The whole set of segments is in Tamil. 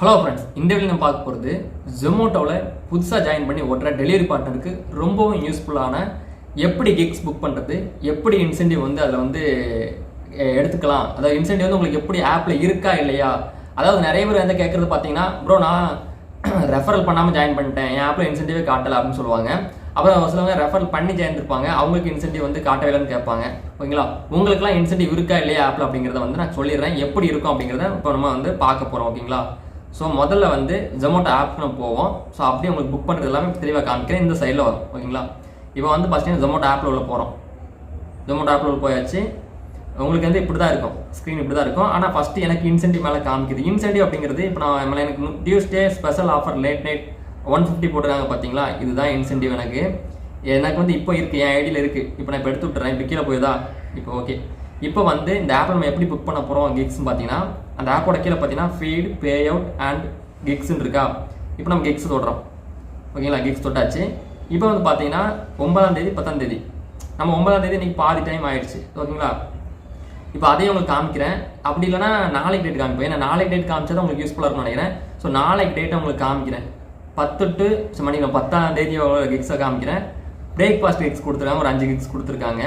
ஹலோ ஃப்ரெண்ட்ஸ் இந்த வீடியோ நம்ம பார்க்க போகிறது ஜொமோட்டோவில் புதுசாக ஜாயின் பண்ணி ஓட்டுற டெலிவரி பார்ட்னருக்கு ரொம்பவும் யூஸ்ஃபுல்லான எப்படி கிக்ஸ் புக் பண்ணுறது எப்படி இன்சென்டிவ் வந்து அதில் வந்து எடுத்துக்கலாம். அதாவது இன்சென்டிவ் வந்து உங்களுக்கு எப்படி ஆப்பில் இருக்கா இல்லையா? அதாவது நிறைய பேர் வந்து கேட்குறது பார்த்தீங்கன்னா ப்ரோ நான் ரெஃபரல் பண்ணாமல் ஜாயின் பண்ணிட்டேன். என் ஆப்பில் இன்சென்டிவே காட்டலை அப்படின்னு சொல்லுவாங்க. அப்புறம் சிலவங்க ரெஃபரல் பண்ணி சேர்ந்துருப்பாங்க அவங்களுக்கு இன்சென்டிவ் வந்து காட்டவே இல்லைன்னு கேட்பாங்க. ஓகேங்களா? உங்களுக்குலாம் இன்சென்டிவ் இருக்கா இல்லையா ஆப்பில் அப்படிங்கிறத வந்து நான் சொல்லிடுறேன். எப்படி இருக்கும் அப்படிங்கிறத இப்போ நம்ம வந்து பார்க்க போகிறோம் ஓகேங்களா? ஸோ முதல்ல வந்து ஜொமோட்டோ ஆப் நம்ம போவோம். ஸோ அப்படியே உங்களுக்கு புக் பண்ணுறது எல்லாமே தெளிவாக காமிக்கிறேன். இந்த சைடில் வரும் ஓகேங்களா? இப்போ வந்து ஃபஸ்ட்டு ஜொமோட்டோ ஆப்பில் உள்ள போகிறோம் ஜொமோட்டோ ஆப்பில் உள்ள போயாச்சு. உங்களுக்கு வந்து இப்படி தான் இருக்கும். ஸ்க்ரீன் இப்படி தான் இருக்கும். ஆனால் ஃபஸ்ட்டு எனக்கு இன்சென்டிவ் மேலே காமிக்குது. இன்சென்டிவ் அப்படிங்கிறது இப்போ நான் மேலே எனக்கு Tuesday special offer late night one fifty போட்டுருக்காங்க பார்த்தீங்களா இதுதான் இன்சென்டிவ் எனக்கு. எனக்கு வந்து இப்போ இருக்குது என் ஐடியில் இருக்குது இப்போ நான் இப்போ எடுத்து விட்டுறேன். இப்போ கீழே தான் இப்போ ஓகே இப்போ வந்து இந்த ஆப்பை நம்ம எப்படி புக் பண்ண போகிறோம் கிக்ஸ்னு பார்த்தீங்கன்னா அந்த ஆப்போட கீழே பார்த்தீங்கன்னா ஃபீட் பே அவுட் அண்ட் கிக்ஸ்ன்னு இருக்கா? இப்போ நம்ம கிக்ஸ் தொடுறோம். ஓகேங்களா கிக்ஸ் தொட்டாச்சு. இப்போ வந்து பார்த்தீங்கன்னா ஒன்பதாம் தேதி பத்தாம் தேதி. நம்ம ஒன்பதாம் தேதி இன்றைக்கி பாதி டைம் ஆயிடுச்சு. ஓகேங்களா இப்போ அதையும் உங்களுக்கு காமிக்கிறேன். அப்படி இல்லைன்னா நாளைக்கு டேட் காமிப்பேன். ஏன்னா நாளைக்கு டேட் காமிச்சா தான் உங்களுக்கு யூஸ்ஃபுல்லாக இருக்கும்னு நினைக்கிறேன். ஸோ நாளைக்கு டேட்டை உங்களுக்கு காமிக்கிறேன். பத்து டு மணி மணிக்கு பத்தாம் தேதி கிக்ஸை காமிக்கிறேன். பிரேக்ஃபாஸ்ட் கிக்ஸ் கொடுத்துருக்காங்க ஒரு அஞ்சு கிக்ஸ் கொடுத்துருக்காங்க.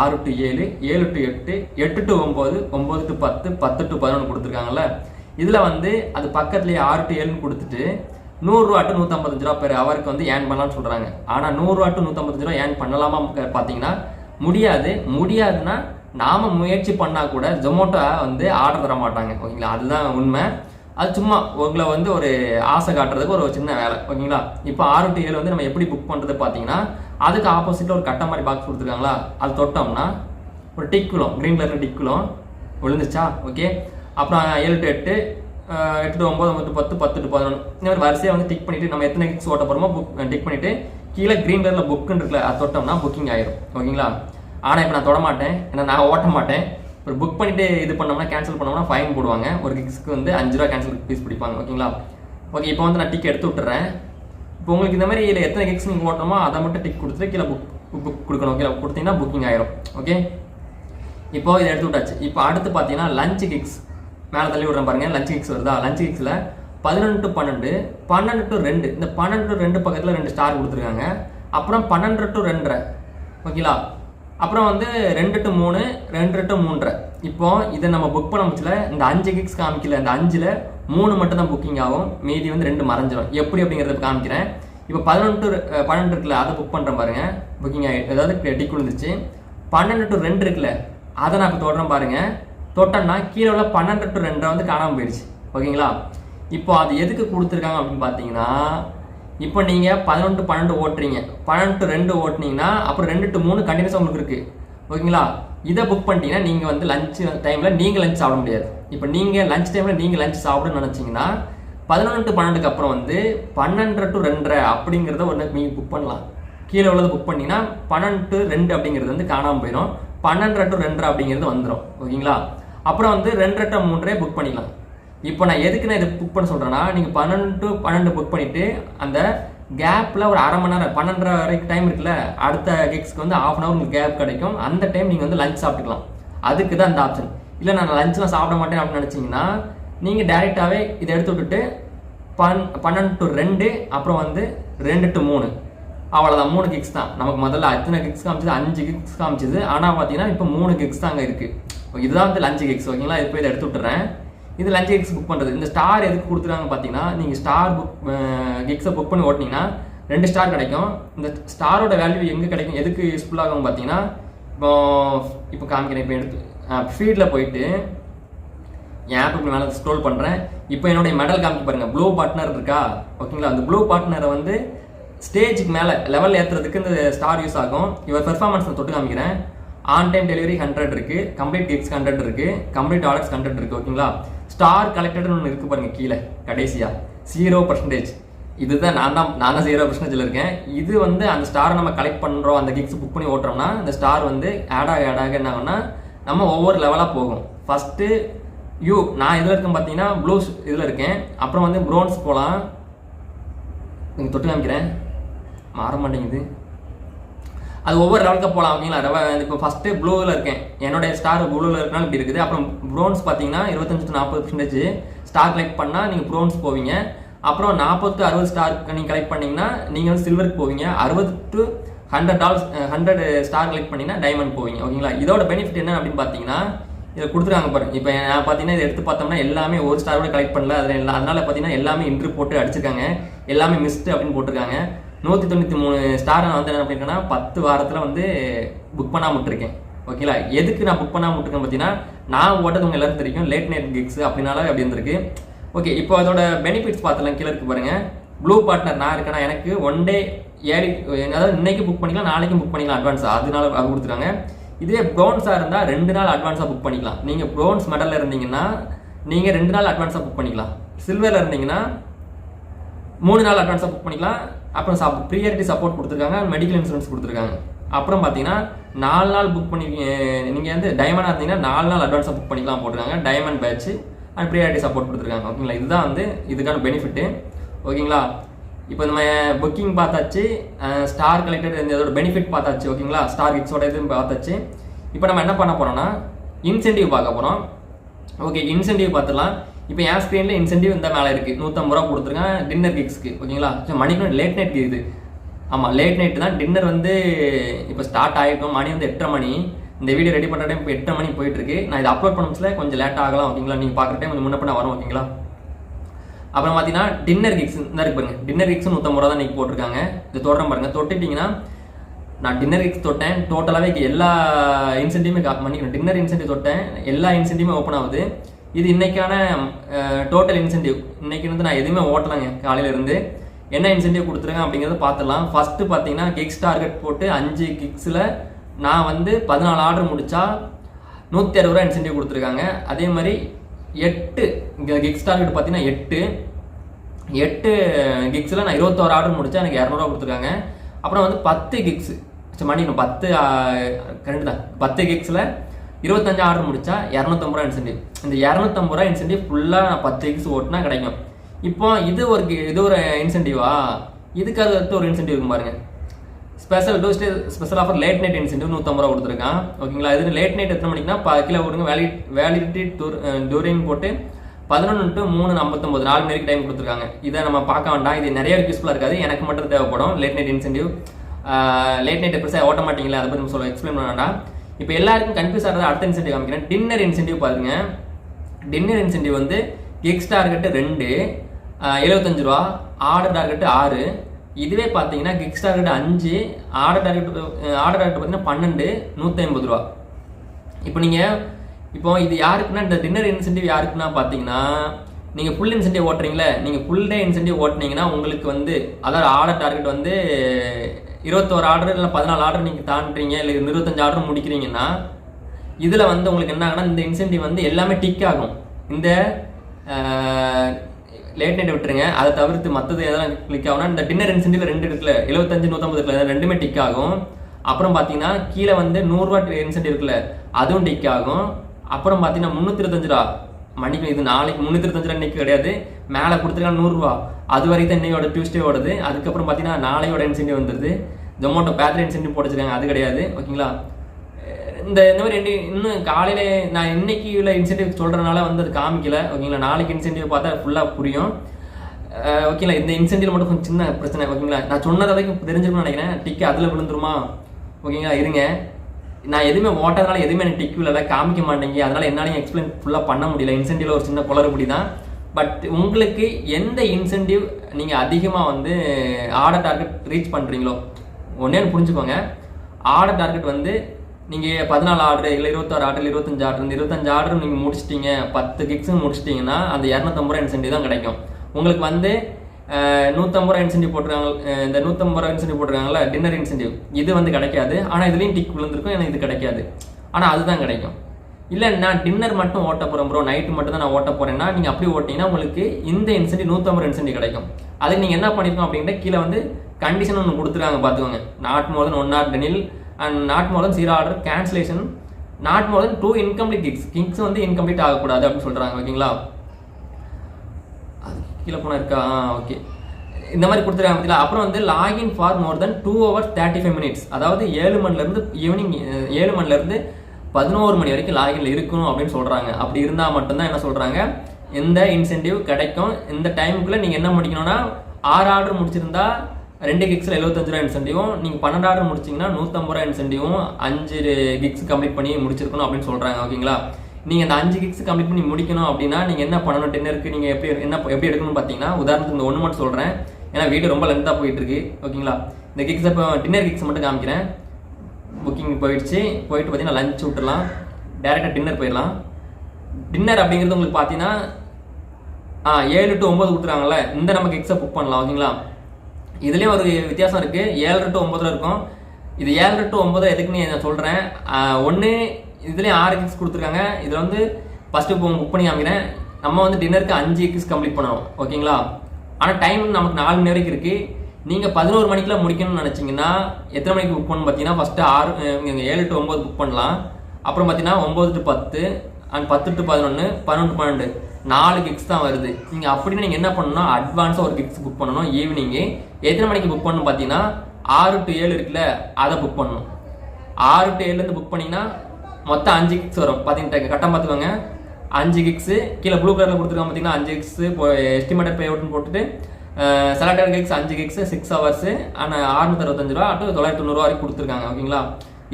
ஆறு டு ஏழு ஏழு டு எட்டு எட்டு டு ஒம்பது ஒம்பது டு பத்து பத்து டு பதினொன்று கொடுத்துருக்காங்கல்ல. இதில் வந்து அது பக்கத்துலேயே ஆறு டு ஏழுன்னு கொடுத்துட்டு நூறுரூவா டு நூற்றம்பத்தஞ்சு ரூபா பெர் அவருக்கு வந்து ஏர்ன் பண்ணலாம்னு சொல்கிறாங்க ஆனால் நூறுரூவா டு நூற்றம்பத்தஞ்சு ரூபா ஏர்ன் பண்ணலாமா பார்த்தீங்கன்னா முடியாது. முடியாதுன்னா நாம் முயற்சி பண்ணால் கூட ஜொமோட்டோ வந்து ஆர்டர் தர மாட்டாங்க. ஓகேங்களா? அதுதான் உண்மை. அது சும்மா உங்களை வந்து ஒரு ஆசை காட்டுறதுக்கு ஒரு சின்ன வேலை. ஓகேங்களா? இப்போ ஆறு டு ஏழு வந்து நம்ம எப்படி புக் பண்ணுறது பார்த்தீங்கன்னா அதுக்கு ஆப்போசிட்டில் ஒரு கட்ட மாதிரி பாக்ஸ் கொடுத்துருக்காங்களா? அது தொட்டோம்னா ஒரு டிக் க்ரீன் கலர் டிக் விழுந்துச்சா ஓகே அப்புறம் ஏழு டு எட்டு எட்டு டு ஒம்பது ஒம்பது பத்து பத்து டு பதினொன்று இந்த மாதிரி வரிசையாக வந்து டிக் பண்ணிவிட்டு நம்ம எத்தனை கிக்ஸ் ஓட்ட போகிறோமோ புக் டிக் பண்ணிவிட்டு கீழே க்ரீன் கலரில் புக்குன்னு இருக்குல்ல அது தொட்டோம்னா புக்கிங் ஆயிரும். ஓகேங்களா? ஆனால் இப்போ நான் தொட மாட்டேன் ஏன்னா நான் ஓட்ட மாட்டேன். ஒரு புக் பண்ணிட்டு இது பண்ணோம்னா கேன்சல் பண்ணோம்னா ஃபைன் போடுவாங்க. ஒரு கிக்ஸ்க்கு வந்து அஞ்சு ரூபா கேன்சல் ஃபீஸ் பிடிப்பாங்க. ஓகேங்களா? ஓகே இப்போ வந்து நான் டிக்கெட் எடுத்து விட்டுறேன். இப்போ உங்களுக்கு இந்த மாதிரி இதில் எத்தனை கிக்ஸ் நீங்கள் ஓட்டணுமோ அதை மட்டும் டிக் கொடுத்துட்டு கீழே புக் புக் கொடுக்கணும். கீழே கொடுத்தீங்கன்னா புக்கிங் ஆயிரும். ஓகே இப்போ இதை எடுத்து விட்டாச்சு. இப்போ அடுத்து பார்த்தீங்கன்னா லஞ்ச் கிக்ஸ் மேலே தள்ளி விட்றேன் பாருங்க. லஞ்ச் கிக்ஸ் வருதா? லஞ்ச் கிக்ஸில் பதினொன்று டு பன்னெண்டு பன்னெண்டு டு ரெண்டு. இந்த பன்னெண்டு டு ரெண்டு பக்கத்தில் ரெண்டு ஸ்டார் கொடுத்துருக்காங்க. அப்புறம் பன்னெண்டு டு ரெண்டரை. ஓகேங்களா அப்புறம் வந்து ரெண்டு டு மூணு ரெண்டு டு மூன்றரை. இப்போ இதை நம்ம புக் பண்ண முடிச்சல இந்த அஞ்சு கிக்ஸ் காமிக்கல. இந்த அஞ்சில் மூணு மட்டும் தான் புக்கிங் ஆகும். மீதி வந்து ரெண்டு மறைஞ்சிடும் எப்படி அப்படிங்கிறத காமிக்கிறேன். இப்போ பதினொன்று டு பன்னெண்டு இருக்குல்ல அதை புக் பண்ணுறேன் பாருங்க. புக்கிங் ஆகி அதாவது டிக் விழுந்துச்சு பன்னெண்டு டு ரெண்டு இருக்குல்ல அதை நான் இப்போ தொடறேன் பாருங்க. தொட்டேன்னா கீழே உள்ள பன்னெண்டு டு ரெண்டரை வந்து காணாமல் போயிடுச்சு. ஓகேங்களா? இப்போ அது எதுக்கு கொடுத்துருக்காங்க அப்படின்னு பார்த்தீங்கன்னா இப்போ நீங்கள் பதினொன்று பன்னெண்டு ஓட்டுறீங்க. பன்னெண்டு ரெண்டு ஓட்டுனீங்கன்னா அப்புறம் ரெண்டு டு மூணு கண்டினியூஸாக உங்களுக்கு இருக்குது ஓகேங்களா? இதை புக் பண்ணிட்டீங்கன்னா நீங்கள் வந்து லஞ்ச் டைமில் நீங்கள் லஞ்ச் சாப்பிட முடியாது. இப்போ நீங்கள் லஞ்ச் டைமில் நீங்கள் லஞ்ச் சாப்பிடணும்னு நினச்சிங்கன்னா பதினொன்று டு பன்னெண்டுக்கு அப்புறம் வந்து பன்னெண்டரை டு ரெண்டரை அப்படிங்கிறத ஒன்று நீங்கள் புக் பண்ணலாம். கீழே உள்ளது புக் பண்ணிங்கன்னா பன்னெண்டு ரெண்டு அப்படிங்கிறது வந்து காணாமல் போயிடும். பன்னெண்டரை டு ரெண்டரை அப்படிங்கிறது வந்துடும் ஓகேங்களா? அப்புறம் வந்து ரெண்டரை டு மூன்றே புக் பண்ணிக்கலாம். இப்போ நான் எதுக்கு நான் இதை புக் பண்ண சொல்கிறேன்னா நீங்கள் பன்னெண்டு டு பன்னெண்டு புக் பண்ணிவிட்டு அந்த கேப்பில் ஒரு அரை மணி நேரம் பன்னெண்டரை வரைக்கும் டைம் இருக்குல்ல அடுத்த கிக்ஸ்க்கு வந்து ஆஃப் அன் ஹவர் உங்களுக்கு கேப் கிடைக்கும். அந்த டைம் நீங்கள் வந்து லஞ்ச் சாப்பிட்டுக்கலாம். அதுக்கு தான் அந்த ஆப்ஷன் இல்லை நான் லஞ்ச்லாம் சாப்பிட மாட்டேன் அப்படின்னு நினச்சிங்கன்னா நீங்கள் டேரெக்டாகவே இதை எடுத்து விட்டுட்டு பன் பன்னெண்டு டு ரெண்டு அப்புறம் வந்து ரெண்டு டு மூணு. அவ்வளோதான் மூணு கிக்ஸ் தான். நமக்கு முதல்ல அத்தனை கிக்ஸ் காமிச்சது அஞ்சு கிக்ஸ் காமிச்சது. ஆனால் பார்த்தீங்கன்னா இப்போ மூணு கிக்ஸ் தாங்க இருக்குது இதுதான் வந்து லஞ்சு கிக்ஸ் ஓகேங்களா? இப்போ இதை எடுத்து விட்டுறேன். இது லஞ்ச் கிக்ஸ் புக் பண்ணுறது இந்த ஸ்டார் எதுக்கு கொடுத்துருக்காங்க பார்த்தீங்கன்னா நீங்கள் ஸ்டார் புக் கிக்ஸை புக் பண்ணி ஓட்டினீங்கன்னா ரெண்டு ஸ்டார் கிடைக்கும். இந்த ஸ்டாரோட வேல்யூ எங்கே கிடைக்கும்? எதுக்கு யூஸ்ஃபுல்லாகும் பார்த்தீங்கன்னா இப்போ இப்போ காமிக்கிறேன். இப்போ எடுத்து ஃபீல்டில் போயிட்டு என் ஆப்புக்கு மேலே ஸ்க்ரோல் பண்ணுறேன் இப்போ என்னுடைய மெடல் காமிக்க பாருங்க. ப்ளூ பார்ட்னர் இருக்கா? ஓகேங்களா? அந்த ப்ளூ பார்ட்னரை வந்து ஸ்டேஜுக்கு மேலே லெவல் ஏற்றுறதுக்கு இந்த ஸ்டார் யூஸ் ஆகும். இவர் பெர்ஃபார்மன்ஸ் நான் தொட்டு காமிக்கிறேன். ஆன் டைம் டெலிவரி ஹண்ட்ரட் இருக்குது கம்ப்ளீட் கிக்ஸ் ஹண்ட்ரட் இருக்குது கம்ப்ளீட் ஆர்டர்ஸ் ஹண்ட்ரட் இருக்குது ஓகேங்களா? ஸ்டார் கலெக்டட்னு ஒன்று இருக்கு பாருங்க கீழே கடைசியாக ஜீரோ பர்சன்டேஜ் இதுதான் நான் தான் நான் தான் ஜீரோ பர்சன்டேஜில் இருக்கேன் இது வந்து அந்த ஸ்டாரை நம்ம கலெக்ட் பண்ணுறோம் அந்த கிக்ஸ் புக் பண்ணி ஓட்டுறோம்னா இந்த ஸ்டார் வந்து ஆடாக ஆடாக என்ன ஆகும்னா நம்ம ஒவ்வொரு லெவலாக போகும். ஃபஸ்ட்டு யூ நான் இதில் இருக்கேன் பார்த்தீங்கன்னா ப்ளூஸ் இதில் இருக்கேன். அப்புறம் வந்து ப்ரோன்ஸ் போகலாம் நீங்கள் தொட்டு காமிக்கிறேன். மாற மாட்டேங்குது. அது ஒவ்வொரு லெவலுக்கு போகலாம் ஓகேங்களா ரவ இப்போ ஃபஸ்ட்டு ப்ளூவில் இருக்கேன். என்னோட ஸ்டார் ப்ளூவில் இருக்கனால இப்படி இருக்குது. அப்புறம் ப்ரோன்ஸ் பார்த்தீங்கன்னா இருபத்தஞ்சு டு நாற்பது பர்சன்டேஜ் ஸ்டார் கலெக்ட் பண்ணால் நீங்கள் ப்ரோன்ஸ் போவீங்க. அப்புறம் நாற்பத்து அறுபது ஸ்டார் நீங்கள் கலெக்ட் பண்ணிங்கன்னா நீங்கள் வந்து சில்வருக்கு போவீங்க. அறுபது to hundred dollars hundred star collect பண்ணிங்கன்னா டைமண்ட் போவீங்க. ஓகேங்களா? இதோட பெனிஃபிட் என்ன அப்படின்னு பார்த்தீங்கன்னா இதை கொடுத்துருக்காங்க பாருங்க. இப்போ நான் பார்த்தீங்கன்னா இதை எடுத்து பார்த்தோம்னா எல்லாமே ஒரு ஸ்டார் கூட கலெக்ட் பண்ணல. அதில் இல்லை அதனால் பார்த்தீங்கன்னா எல்லாமே இன்ட்ரு போட்டு அடிச்சிருக்காங்க. எல்லாமே மிஸ்டு அப்படின்னு போட்டிருக்காங்க. நூற்றி தொண்ணூற்றி மூணு ஸ்டார் நான் வந்து என்ன பண்ணியிருக்கேன்னா பத்து வாரத்தில் வந்து புக் பண்ணாமல் விட்டுருக்கேன் ஓகேங்களா எதுக்கு நான் புக் பண்ணாமல் விட்டுருக்கேன் பார்த்தீங்கன்னா நான் ஓட்டது உங்கள் எல்லாரும் தெரியும். லேட் நைட் கிக்ஸ் அப்படின்னால அப்படி இருந்திருக்கு. ஓகே இப்போ அதோட பெனிஃபிட்ஸ் பார்த்துலாம் கீழே இருக்கு பாருங்கள் ப்ளூ பார்ட்னர் நான் இருக்கேன்னா எனக்கு ஒன் டே ஏழு அதாவது இன்னைக்கு புக் பண்ணிக்கலாம் நாளைக்கும் புக் பண்ணிக்கலாம் அட்வான்ஸ் அதனால அது கொடுத்துருக்காங்க. இதுவே ப்ரோன்ஸாக இருந்தால் ரெண்டு நாள் அட்வான்ஸாக புக் பண்ணிக்கலாம். நீங்கள் ப்ரோன்ஸ் மெடலில் இருந்தீங்கன்னா நீங்கள் ரெண்டு நாள் அட்வான்ஸாக புக் பண்ணிக்கலாம். சில்வரில் இருந்தீங்கன்னா மூணு நாள் அட்வான்ஸாக புக் பண்ணிக்கலாம். அப்புறம் சப் ப்ரியாரிட்டி சப்போர்ட் கொடுத்துருக்காங்க மெடிக்கல் இன்சூரன்ஸ் கொடுத்துருக்காங்க. அப்புறம் பார்த்தீங்கன்னா நாலு நாள் புக் பண்ணி நீங்கள் வந்து டைமண்டாக இருந்தீங்கன்னா நாலு நாள் அட்வான்ஸாக புக் பண்ணிக்கலாம் போட்டிருக்காங்க diamond badge and priority support கொடுத்துருக்காங்க. ஓகேங்களா இதுதான் வந்து இதுக்கான பெனிஃபிட்டு ஓகேங்களா இப்போ நம்ம புக்கிங் பார்த்தாச்சு ஸ்டார் கலெக்டட் இதோட பெனிஃபிட் பார்த்தாச்சு. ஓகேங்களா ஸ்டார் கிட்ஸோட இது பார்த்தாச்சு. இப்போ நம்ம என்ன பண்ண போகிறோம்னா இன்சென்டிவ் பார்க்க போகிறோம் ஓகே இன்சென்டிவ் பார்த்துலாம் இப்போ என் ஸ்க்ரீனில் இன்சென்டிவ் இந்த மேலே இருக்குது நூற்றம்பது ரூபா கொடுத்துருக்கேன் டின்னர் கிக்ஸ்க்கு ஓகேங்களா? ஸோ மணிக்கு லேட் நைட் இது. ஆமாம் லேட் நைட் தான் டின்னர் வந்து இப்போ ஸ்டார்ட் ஆகிருக்கும் மணி வந்து எட்டரை மணி. இந்த வீடியோ ரெடி பண்ணுற டைம் இப்போ எட்டரை மணி போயிட்டுருக்கு. நான் இதை அப்லோட் பண்ணச்சுல கொஞ்சம் லேட் ஆகலாம். ஓகேங்களா? நீங்கள் பார்க்குற டைம் கொஞ்சம் முன்ன பண்ண வரும். ஓகேங்களா? அப்புறம் பார்த்தீங்கன்னா டின்னர் கிக்ஸ் தான் இருக்கு பாருங்க. டின்னர் கிக்ஸ் நூற்றம்பது ரூபா தான் நீங்கள் போட்டிருக்காங்க. இது தொடரம் பாருங்கள் தொட்டுட்டீங்கன்னா நான் டின்னர் கிக்ஸ் தொட்டேன். டோட்டலாகவே எல்லா இன்சென்டிவுமே மன்னிக்கணும் டின்னர் இன்சென்டிவ் தொட்டேன். எல்லா இன்சென்டிவுமே ஓப்பன் ஆகுது. இது இன்னைக்கான டோட்டல் இன்சென்டிவ் இன்னைக்கு வந்து நான் எதுவுமே ஓட்டலைங்க காலையில இருந்து. என்ன இன்சென்டிவ் கொடுத்துருக்கேன் அப்படிங்கிறத பார்த்துடலாம் ஃபர்ஸ்ட் பார்த்தீங்கன்னா கிக்ஸ் டார்கெட் போட்டு அஞ்சு கிக்ஸில் நான் வந்து பதினாலு ஆர்டர் முடிச்சா நூற்றி அறுபது ரூபா இன்சென்டிவ் கொடுத்துருக்காங்க. அதே மாதிரி எட்டு கிக்ஸ் டார்கெட் பார்த்தீங்கன்னா எட்டு. எட்டு கிக்ஸில் நான் இருபத்தோரு ஆர்டர் முடிச்சா எனக்கு இரநூறுவா கொடுத்துருக்காங்க. அப்புறம் வந்து பத்து கிக்ஸ் மணி பத்து ரெண்டு தான். பத்து கிக்ஸில் இருபத்தஞ்சு ஆர்டர் முடிச்சா இரநூத்தம்பது ரூபா இன்சென்டிவ் இந்த இரநூத்தம்பது ரூபா இன்சென்டிவ் ஃபுல்லாக நான் பத்து எக்ஸ் ஓட்டினா கிடைக்கும். இப்போ இது ஒரு இது ஒரு இன்சென்டிவா இதுக்கு அடுத்து ஒரு இன்சென்டிவ் இருக்கும் பாருங்க. Special Tuesday special offer late night incentive நூற்றம்பது ரூபா கொடுத்துருக்கான். ஓகேங்களா இது லேட் நைட் எத்தனை மணிக்குனா ப கிலோ கொடுங்க வேலி வேலிடிட்டி டூர் டூரிங் போட்டு பதினொன்று டு மூணு ஐம்பத்தொம்பது நாலு மணிக்கு டைம் கொடுத்துருக்காங்க. இதை நம்ம பார்க்க வேண்டாம். இது நிறைய யூஸ்ஃபுல்லாக இருக்காது. எனக்கு மட்டும் தேவைப்படும். Late night incentive late night எப்படி ஓட்ட மாட்டீங்களா? அதை பற்றி நம்ம சொல்ல எக்ஸ்பிளைன் பண்ண வேண்டாம். இப்போ எல்லாருக்கும் கன்ஃபியூஸ் ஆகிறது அடுத்த இன்சென்டிவ் காமிக்கிறேன். டின்னர் இன்சென்டிவ் பாருங்க. டின்னர் இன்சென்டிவ் வந்து எக்ஸ் டார்கெட்டு ரெண்டு எழுபத்தஞ்சு ரூபா ஆர்டர் டார்கெட்டு ஆறு. இதுவே பார்த்தீங்கன்னா கிக்ஸ் டார்கெட் அஞ்சு ஆர்டர் டார்கெட் ஆர்டர் டார்கெட் பார்த்தீங்கன்னா பன்னெண்டு நூற்றி ஐம்பது ரூபா. இப்போ நீங்கள் இப்போ இது யாருக்குன்னா இந்த டின்னர் இன்சென்டிவ் யாருக்குன்னா பார்த்தீங்கன்னா நீங்கள் ஃபுல் இன்சென்டிவ் ஓட்டுறீங்களே நீங்கள் ஃபுல் டே இன்சென்டிவ் ஓட்டினீங்கன்னா உங்களுக்கு வந்து அதாவது ஆர்டர் டார்கெட் வந்து இருபத்தோரு ஆர்டர் இல்லை பதினாலு ஆர்டர் நீங்கள் தாண்டுறீங்க இல்லை இருபத்தஞ்சு ஆர்டர் முடிக்கிறீங்கன்னா இதில் வந்து உங்களுக்கு என்ன ஆகுனா இந்த இன்சென்டிவ் வந்து எல்லாமே டிக் ஆகும். இந்த லேட் நைட் விட்டுருங்க அதை தவிர்த்து மற்றது எதெல்லாம் கிளிக் ஆகும்னா இந்த டின்னர் இன்சென்டிவ் ரெண்டு இருக்குல்ல எழுபத்தஞ்சு நூற்றம்பது இருக்குல்ல ரெண்டுமே டிக் ஆகும். அப்புறம் பார்த்தீங்கன்னா கீழே வந்து நூறுரூவா இன்சென்டிவ் இருக்குல்ல அதுவும் டிக் ஆகும். அப்புறம் பார்த்தீங்கன்னா முந்நூற்றி இருபத்தஞ்சு ரூபா மணிக்கு இது நாளைக்கு முந்நூற்றி இருபத்தஞ்சு இன்னைக்கு கிடையாது. மேலே கொடுத்துருக்காங்க நூறுரூவா. அது வரைக்கும் தான் இன்னையோட டியூஸ்டே ஓடுது. அதுக்கப்புறம் பார்த்தீங்கன்னா நாளையோட இன்சென்டிவ் வந்துருது. ஜொமோட்டோ பேட்டரி இன்சென்டிவ் போட்டுச்சிருக்காங்க. அது கிடையாது. ஓகேங்களா? இந்த இந்த மாதிரி ரெண்டு இன்னும் காலையில நான் இன்னைக்கு உள்ள இன்சென்டிவ் சொல்றதுனால வந்து அது காமிக்கல. ஓகேங்களா? நாளைக்கு இன்சென்டிவ் பார்த்தா ஃபுல்லாக புரியும். ஓகேங்களா? இந்த இன்சென்டிவ் மட்டும் கொஞ்சம் சின்ன பிரச்சனை. ஓகேங்களா? நான் சொன்னது வரைக்கும் தெரிஞ்சுக்கணும்னு நினைக்கிறேன். டிக்கு அதில் விழுந்துருமா? ஓகேங்களா? இருங்க. நான் எதுவுமே ஓட்டறதுனால எதுவுமே எனக்கு டிக்கு காமிக்க மாட்டேங்க. அதனால என்னாலையும் எக்ஸ்பிளைன் ஃபுல்லாக பண்ண முடியல. இன்சென்டிவ்ல ஒரு சின்ன குளறுபடி தான். பட் உங்களுக்கு எந்த இன்சென்டிவ் நீங்கள் அதிகமாக வந்து ஆர்டர் டார்கெட் ரீச் பண்ணுறீங்களோ ஒன்றே புரிஞ்சுக்கோங்க. ஆர்டர் டார்கெட் வந்து நீங்கள் பதினாலு ஆர்டர் இல்லை இருபத்தாறு ஆர்டர் இருபத்தஞ்சு ஆர்டர் இந்த இருபத்தஞ்சு ஆர்டர் நீங்கள் முடிச்சிட்டிங்க பத்து கிக்ஸும் முடிச்சிட்டிங்கன்னா அந்த இரநூத்தம்பது ரூபா இன்சென்டிவ் தான் கிடைக்கும். உங்களுக்கு வந்து நூற்றம்பது ரூபா இன்சென்டிவ் போட்டிருக்காங்க இந்த நூற்றம்பது ரூபா இன்சென்டிவ் போட்டிருக்காங்கல்ல டின்னர் இன்சென்டிவ் இது வந்து கிடைக்காது. ஆனால் இதுலேயும் டிக் விழுந்திருக்கும் எனக்கு இது கிடைக்காது. ஆனால் அதுதான் கிடைக்கும். இல்லை நான் டின்னர் மட்டும் ஓட்ட போகிறேன் ப்ரோ நைட்டு மட்டும் தான் நான் ஓட்ட போகிறேன்னா நீங்கள் அப்படி ஓட்டிங்கன்னா உங்களுக்கு இந்த இன்சென்டிவ் நூற்றம்பது இன்சென்டிவ் கிடைக்கும். அதுக்கு நீங்கள் என்ன பண்ணிருக்கோம் அப்படின்ட்டு கீழே வந்து கண்டிஷன் ஒன்று கொடுத்துருக்காங்க பார்த்துக்கோங்க not more than one or denial and not more than zero order cancellation not more than two incomplete gigs Kings வந்து இன்கம்ப்ளீட் ஆகக்கூடாது அப்படின்னு சொல்கிறாங்க ஓகேங்களா கீழே போனா இருக்கா? ஆ ஓகே இந்த மாதிரி கொடுத்துருக்காங்க பார்த்தீங்களா? அப்புறம் வந்து login for more than two hours thirty five minutes அதாவது ஏழு மணிலேருந்து ஈவினிங் ஏழு மணிலேருந்து பதினோரு மணி வரைக்கும் லாகின்ல இருக்கணும் அப்படின்னு சொல்கிறாங்க அப்படி இருந்தால் மட்டும்தான் என்ன சொல்கிறாங்க எந்த இன்சென்டிவ் கிடைக்கும்? இந்த டைமுக்குள்ளே நீங்கள் என்ன முடிக்கணும்னா ஆறு ஆர்டர் முடிச்சிருந்தா ரெண்டு கிக்ஸில் எழுபத்தஞ்சு ரூபா இன்சென்டிவும் நீங்கள் பன்னெண்டு ஆர்டர் முடிச்சிங்கன்னா நூற்றம்பது ரூபா இன்சென்டிவும் அஞ்சு கிக்ஸ் கம்ப்ளீட் பண்ணி முடிச்சிருக்கணும் அப்படின்னு சொல்கிறாங்க ஓகேங்களா நீங்கள் அந்த அஞ்சு கிக்ஸ் கம்ப்ளீட் பண்ணி முடிக்கணும் அப்படின்னா நீங்கள் என்ன பண்ணணும்? டின்னருக்கு நீங்கள் எப்படி என்ன எப்படி எடுக்கணும்னு பார்த்தீங்கன்னா உதாரணத்துக்கு இந்த ஒன்று மட்டும் சொல்கிறேன் ஏன்னா வீடு ரொம்ப லென்த்தாக போயிட்டு இருக்கு ஓகேங்களா? இந்த கிக்ஸ் இப்போ டின்னர் கிக்ஸ் மட்டும் காமிக்கிறேன். புக்கிங் போயிடுச்சு. போயிட்டு பார்த்தீங்கன்னா லஞ்ச் விட்டுலாம் டேரெக்டாக டின்னர் போயிடலாம். டின்னர் அப்படிங்கிறது உங்களுக்கு பார்த்தீங்கன்னா ஆ ஏழு டு ஒம்பது கொடுத்துருக்காங்கல்ல இந்த நமக்கு எக்ஸை புக் பண்ணலாம் ஓகேங்களா? இதுலேயும் ஒரு வித்தியாசம் இருக்குது ஏழரை டு ஒம்பதில் இருக்கும். இது ஏழு டு ஒம்பது எதுக்குன்னு நான் சொல்கிறேன் ஒன்று இதுலேயும் ஆறு கிக்ஸ் கொடுத்துருக்காங்க. இதில் வந்து ஃபஸ்ட்டு இப்போ புக் பண்ணி காமிக்கிறேன். நம்ம வந்து டின்னருக்கு அஞ்சு கிக்ஸ் கம்ப்ளீட் பண்ணணும் ஓகேங்களா? ஆனால் டைம் நமக்கு நாலு மணி வரைக்கும் இருக்குது நீங்கள் பதினோரு மணிக்கெலாம் முடிக்கணும்னு நினச்சிங்கன்னா எத்தனை மணிக்கு புக் பண்ணணும் பார்த்தீங்கன்னா ஃபஸ்ட்டு ஆறு ஏழு டு ஒம்பது புக் பண்ணலாம். அப்புறம் பார்த்தீங்கன்னா ஒம்பது டு பத்து அண்ட் பத்து டு பதினொன்று பன்னெண்டு பன்னெண்டு. நாலு கிக்ஸ் தான் வருது. நீங்கள் அப்படின்னு நீங்கள் என்ன பண்ணணும்னா அட்வான்ஸாக ஒரு கிக்ஸ் புக் பண்ணணும் ஈவினிங்கு எத்தனை மணிக்கு புக் பண்ணணும் பார்த்தீங்கன்னா ஆறு டு ஏழு இருக்குல்ல அதை புக் பண்ணணும். ஆறு டு ஏழுலேருந்து புக் பண்ணிங்கன்னா மொத்தம் அஞ்சு கிக்ஸ் வரும். பார்த்தீங்கன்னா கட்டம் பார்த்துக்கோங்க அஞ்சு கிக்ஸு கீழே ப்ளூ கலரில் கொடுத்துருக்காங்க பார்த்தீங்கன்னா அஞ்சு கிக்ஸு எஸ்டிமேட்டட் பே அவுட்னு போட்டுட்டு செலக்டட் கிக்ஸ் அஞ்சு கிக்ஸு சிக்ஸ் ஹவர்ஸு ஆனால் அறுநூத்தி அறுபத்தஞ்சு ரூபா டு தொள்ளாயிரத்தி தொண்ணூறுவா வரைக்கும் கொடுத்துருக்காங்க ஓகேங்களா?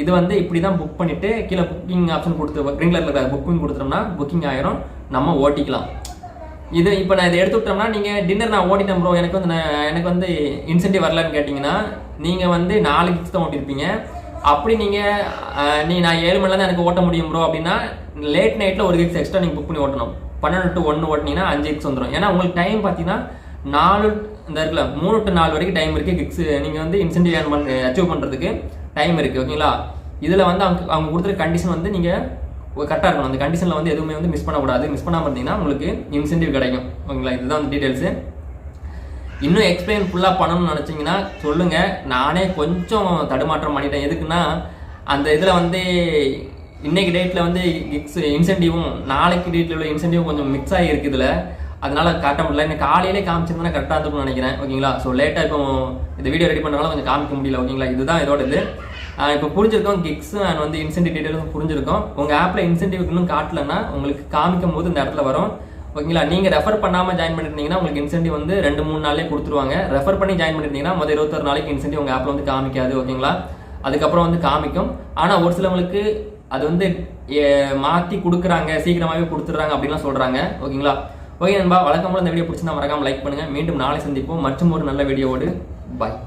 இது வந்து இப்படி தான் புக் பண்ணிவிட்டு கீழே புக்கிங் ஆப்ஷன் கொடுத்து க்ரீன் கலரில் இருக்கிற புக்கிங் கொடுத்துட்டோம்னா புக்கிங் ஆயிரும். நம்ம ஓட்டிக்கலாம். இது இப்போ நான் இதை எடுத்து விட்டோம்னா நீங்கள் டின்னர் நான் ஓட்டிட்டேன் ப்ரோ எனக்கு வந்து நான் எனக்கு வந்து இன்சென்டிவ் வரலன்னு கேட்டிங்கன்னா நீங்கள் வந்து நாலு கிக்ஸ் தான் ஓட்டியிருப்பீங்க அப்படி நீங்கள் நீ நான் ஏழு மணில தான் எனக்கு ஓட்ட முடியும் ப்ரோ அப்படின்னா லேட் நைட்டில் ஒரு கிக்ஸ் எக்ஸ்ட்ரா நீங்கள் புக் பண்ணி ஓட்டணும். பன்னெண்டு டு ஒன்று ஓட்டினீங்கன்னா அஞ்சு கிக்ஸ் வந்துடும் ஏன்னா உங்களுக்கு டைம் பார்த்தீங்கன்னா நாலு இந்த இருக்குல்ல மூணு டு நாலு வரைக்கும் டைம் இருக்குது கிக்ஸ் நீங்கள் வந்து இன்சென்டிவ் ஏர்ன் பண்ண அச்சீவ் பண்ணுறதுக்கு டைம் இருக்குது ஓகேங்களா இதில் வந்து அவங்க அவங்க கொடுத்துரு கண்டிஷன் வந்து நீங்கள் கரெக்டாக இருக்கணும். அந்த கண்டிஷனில் வந்து எதுவுமே வந்து மிஸ் பண்ணக்கூடாது. மிஸ் பண்ணாமல் இருந்தீங்கன்னா உங்களுக்கு இன்சென்டிவ் கிடைக்கும். ஓகேங்களா? இதுதான் வந்து டீட்டெயில்ஸு இன்னும் எக்ஸ்பிளைன் ஃபுல்லாக பண்ணணும்னு நினச்சிங்கன்னா சொல்லுங்கள் நானே கொஞ்சம் தடுமாற்றம் பண்ணிட்டேன். எதுக்குன்னா அந்த இதில் வந்து இன்னைக்கு டேட்டில் வந்து கிக்ஸ் இன்சென்டிவும் நாளைக்கு டேட்டில் உள்ள இன்சென்டிவும் கொஞ்சம் மிக்ஸ் ஆகி இருக்குது இதில். காட்ட முடியல. இன்னும் காலையிலே காமிச்சிருந்தா கரெக்டாக இருக்கும்னு நினைக்கிறேன். ஓகேங்களா? ஸோ லேட்டாக இப்போ இந்த வீடியோ ரெடி பண்ணனால கொஞ்சம் காமிக்க முடியல. ஓகேங்களா? இதுதான் இதோட இது. இப்போ புரிஞ்சிருக்கோம் கிக்ஸ் அண்ட் வந்து இன்சென்டிவ் டீட்டெயிலும் புரிஞ்சிருக்கோம். உங்கள் ஆப்பில் இன்சென்டிவ் இன்னும் காட்டலன்னா உங்களுக்கு காமிக்கும் போது இந்த இடத்துல வரும். ஓகேங்களா? நீங்கள் ரெஃபர் பண்ணாமல் ஜாயின் பண்ணிருந்தீங்கன்னா உங்களுக்கு இன்சென்டிவ் வந்து ரெண்டு மூணு நாளே கொடுத்துருவாங்க. ரெஃபர் பண்ணி ஜாயின் பண்ணிருந்தீங்கன்னா முதல் இருபத்தொரு நாளைக்கு இன்சென்டிவ் உங்கள் ஆப்பில் வந்து காமிக்காது ஓகேங்களா? அதுக்கப்புறம் வந்து காமிக்கும். ஆனால் ஒரு சிலவங்களுக்கு அது வந்து மாற்றி கொடுக்குறாங்க சீக்கிரமாகவே கொடுத்துட்றாங்க அப்படின்லாம் சொல்கிறாங்க ஓகேங்களா? ஓகே நண்பா வழக்கம் போல இந்த வீடியோ பிடிச்சிருந்தா மறக்காமல் லைக் பண்ணுங்கள் மீண்டும் நாளை சந்திப்போம். மற்றும் ஒரு நல்ல வீடியோவோடு பாய்